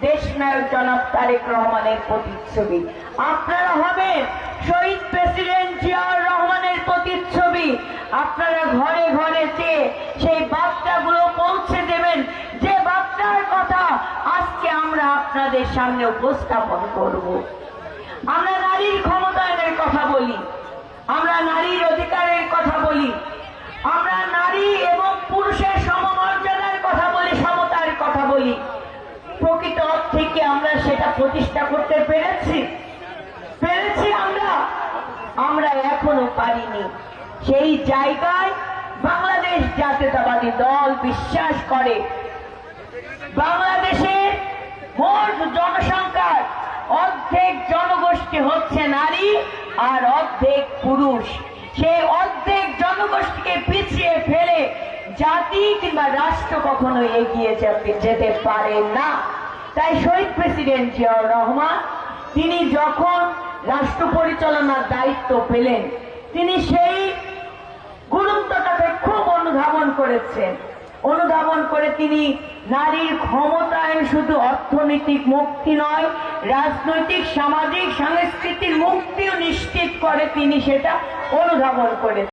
দেশনায়ক জনাব তারেক রহমানের প্রতিচ্ছবি। আপনারা হবেন শহীদ প্রেসিডেন্ট জিয়াউর রহমানের প্রতিচ্ছবি। আপনারা ঘরে ঘরে চেয়ে সেই বার্তাগুলো পৌঁছে দেবেন। যে বার্তার কথা আজকে আমরা আপনাদের সামনে উপস্থাপন করব। আমরা নারীর ক্ষমতায়নের কথা বলি। আমরা নারীর অধিকারের কথা বলি। আমরা নারী এবং পুরুষের সমমর্যাদার কথা বলি সমতার কথা বলি প্রকৃত অর্থে কি আমরা সেটা প্রতিষ্ঠা করতে পেরেছি। পেরেছি আমরা। আমরা এখনও পারিনি। সেই জায়গায় বাংলাদেশ জাতীয়তাবাদী দল বিশ্বাস করে। বাংলাদেশের মোট জনসংখ্যার অর্ধেক জনগোষ্ঠী হচ্ছে নারী আর অর্ধেক পুরুষ। সেই অর্ধেক জনগোষ্ঠীকে পিছিয়ে ফেলে জাতি কিংবা রাষ্ট্র কখনো এগিয়ে যেতে- পারে না। তাই শহীদ প্রেসিডেন্ট জিয়াউর রহমান, তিনি যখন রাষ্ট্র পরিচালনার দায়িত্ব পেলেন, তিনি সেই গুরুত্বটাকে খুব অনুধাবন করেছেন। অনুধাবন করে তিনি নারীর ক্ষমতায়ন শুধু অর্থনৈতিক মুক্তি নয়, রাজনৈতিক, সামাজিক, সাংস্কৃতিক মুক্তিও নিশ্চিত করে তিনি সেটা অনুধাবন করেছেন।